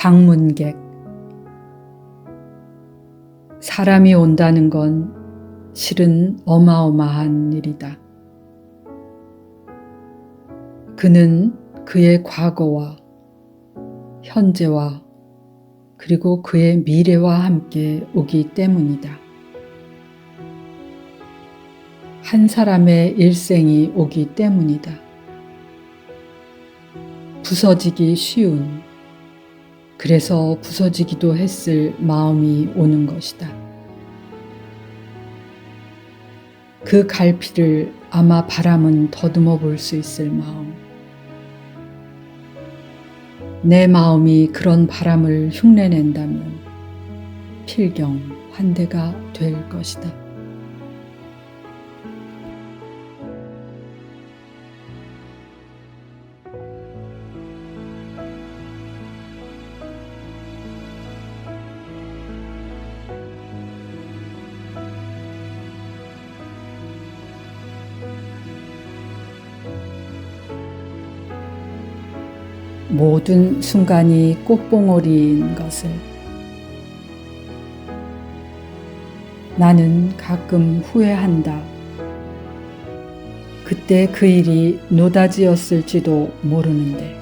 방문객 사람이 온다는 건 실은 어마어마한 일이다. 그는 그의 과거와 현재와 그리고 그의 미래와 함께 오기 때문이다. 한 사람의 일생이 오기 때문이다. 부서지기 쉬운, 그래서 부서지기도 했을 마음이 오는 것이다. 그 갈피를 아마 바람은 더듬어 볼 수 있을 마음. 내 마음이 그런 바람을 흉내낸다면 필경 환대가 될 것이다. 모든 순간이 꽃봉오리인 것을. 나는 가끔 후회한다. 그때 그 일이 노다지였을지도 모르는데.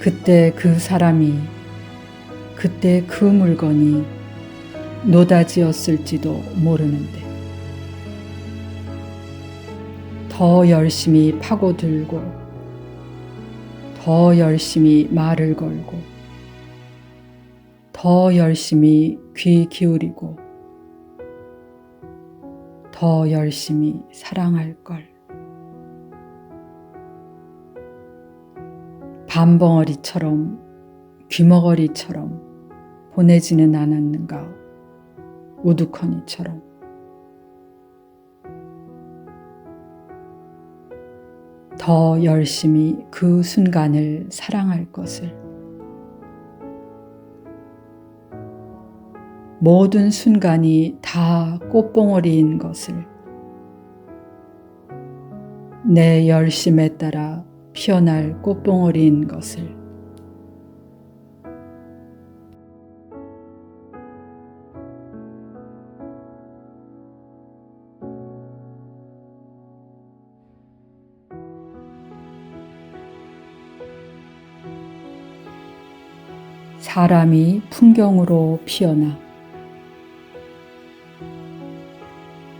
그때 그 사람이 그때 그 물건이 노다지였을지도 모르는데. 더 열심히 파고들고 더 열심히 말을 걸고 더 열심히 귀 기울이고 더 열심히 사랑할 걸. 밤벙어리처럼 귀머거리처럼 보내지는 않았는가 우두커니처럼 더 열심히 그 순간을 사랑할 것을. 모든 순간이 다 꽃봉오리인 것을. 내 열심에 따라 피어날 꽃봉오리인 것을 사람이 풍경으로 피어나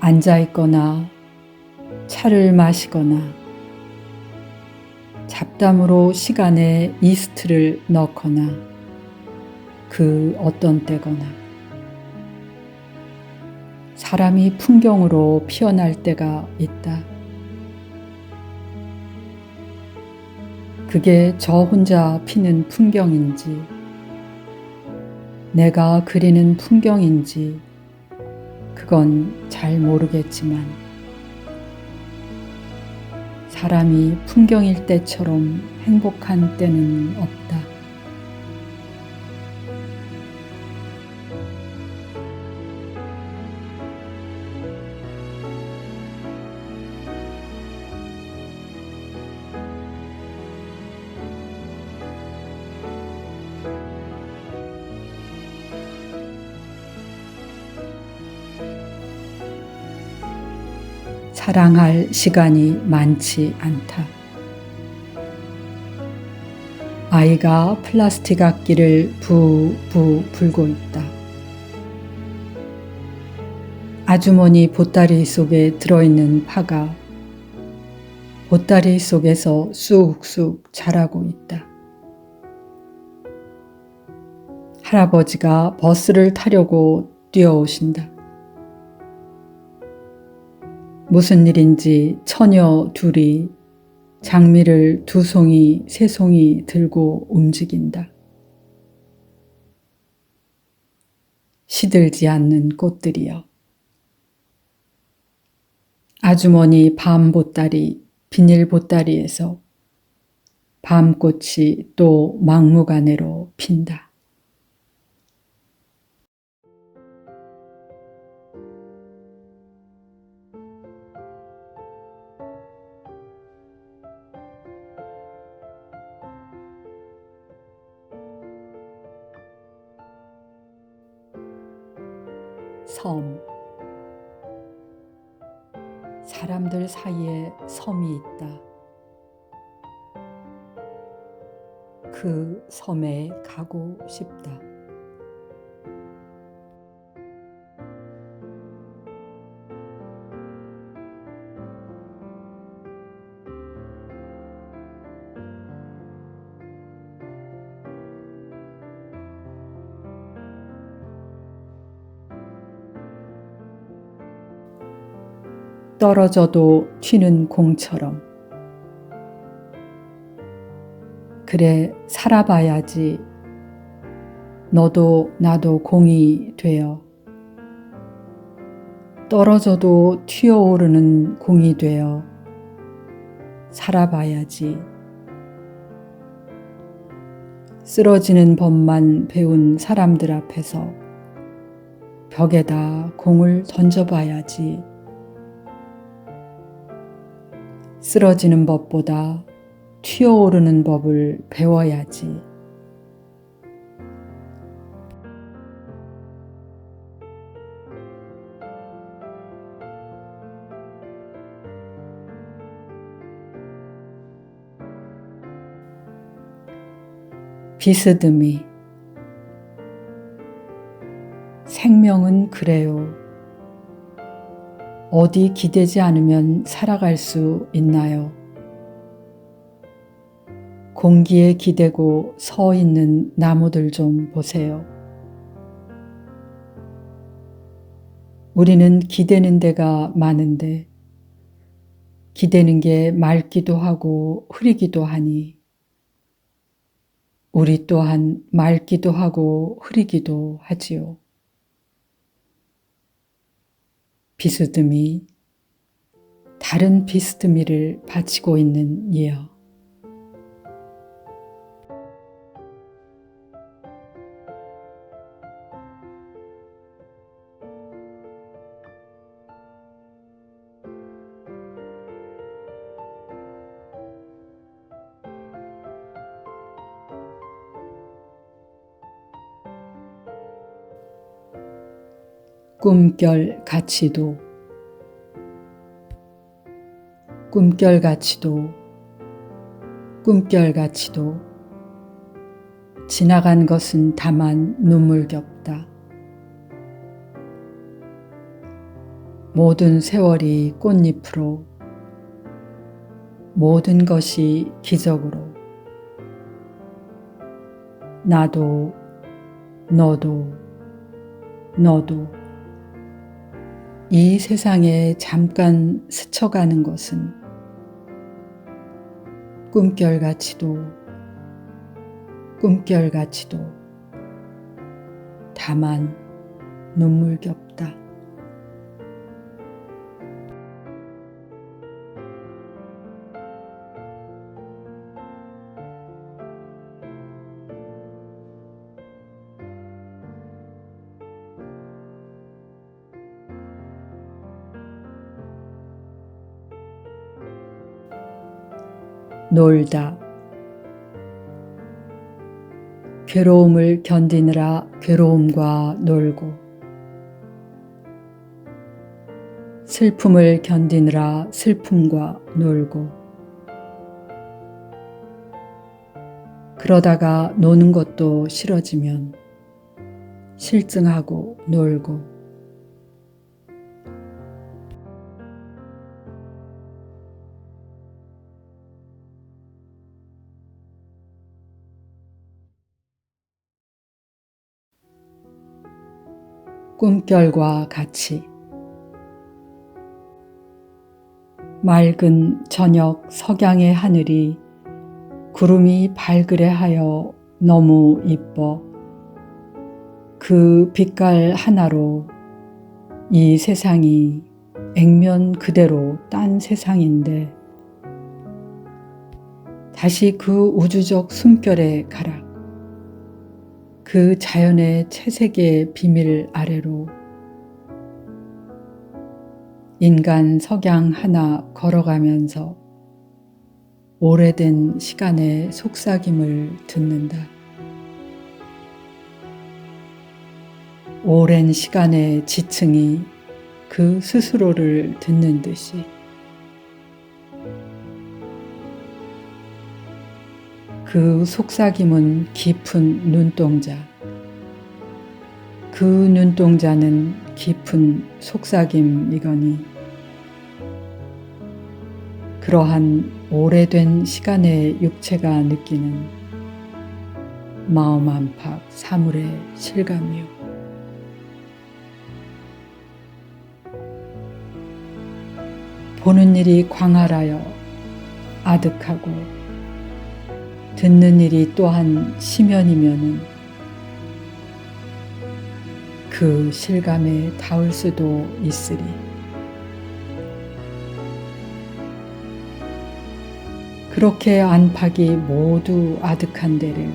앉아 있거나 차를 마시거나 잡담으로 시간에 이스트를 넣거나 그 어떤 때거나 사람이 풍경으로 피어날 때가 있다. 그게 저 혼자 피는 풍경인지 내가 그리는 풍경인지 그건 잘 모르겠지만 사람이 풍경일 때처럼 행복한 때는 없 사랑할 시간이 많지 않다. 아이가 플라스틱 악기를 부부 불고 있다. 아주머니 보따리 속에 들어있는 파가 보따리 속에서 쑥쑥 자라고 있다. 할아버지가 버스를 타려고 뛰어오신다. 무슨 일인지 처녀 둘이 장미를 두 송이, 세 송이 들고 움직인다. 시들지 않는 꽃들이여. 아주머니 밤 보따리, 비닐 보따리에서 밤꽃이 또 막무가내로 핀다. 섬이 있다. 그 섬에 가고 싶다. 떨어져도 튀는 공처럼. 그래 살아봐야지. 너도 나도 공이 되어. 떨어져도 튀어오르는 공이 되어. 살아봐야지. 쓰러지는 법만 배운 사람들 앞에서 벽에다 공을 던져봐야지. 쓰러지는 법보다 튀어오르는 법을 배워야지. 비스듬히 생명은 그래요. 어디 기대지 않으면 살아갈 수 있나요? 공기에 기대고 서 있는 나무들 좀 보세요. 우리는 기대는 데가 많은데 기대는 게 맑기도 하고 흐리기도 하니 우리 또한 맑기도 하고 흐리기도 하지요. 비스듬히 다른 비스듬히를 바치고 있는 예어. 꿈결 가치도. 꿈결 가치도. 꿈결 가치도. 지나간 것은 다만 눈물겹다. 모든 세월이 꽃잎으로 모든 것이 기적으로. 나도 너도 너도 이 세상에 잠깐 스쳐가는 것은 꿈결같이도 꿈결같이도 다만 눈물겹 놀다. 괴로움을 견디느라 괴로움과 놀고, 슬픔을 견디느라 슬픔과 놀고, 그러다가 노는 것도 싫어지면 실증하고 놀고, 꿈결과 같이 맑은 저녁 석양의 하늘이 구름이 발그레 하여 너무 이뻐 그 빛깔 하나로 이 세상이 액면 그대로 딴 세상인데 다시 그 우주적 숨결에 가라. 그 자연의 채색의 비밀 아래로 인간 석양 하나 걸어가면서 오래된 시간의 속삭임을 듣는다. 오랜 시간의 지층이 그 스스로를 듣는 듯이 그 속삭임은 깊은 눈동자. 그 눈동자는 깊은 속삭임이거니 그러한 오래된 시간의 육체가 느끼는 마음 안팎 사물의 실감이요. 보는 일이 광활하여 아득하고 듣는 일이 또한 심연이면은 그 실감에 닿을 수도 있으리. 그렇게 안팎이 모두 아득한 데를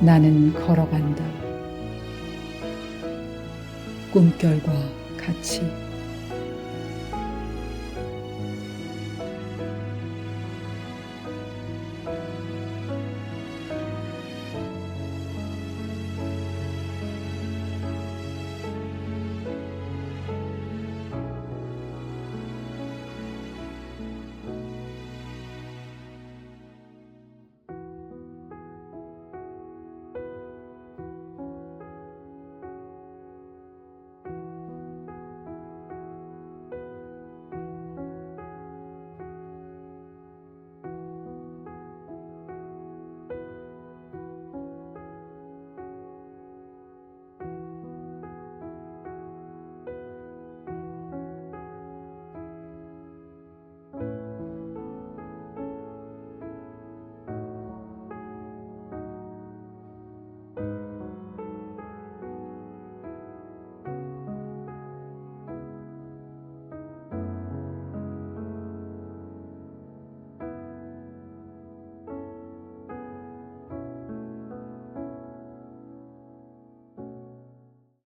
나는 걸어간다. 꿈결과 같이.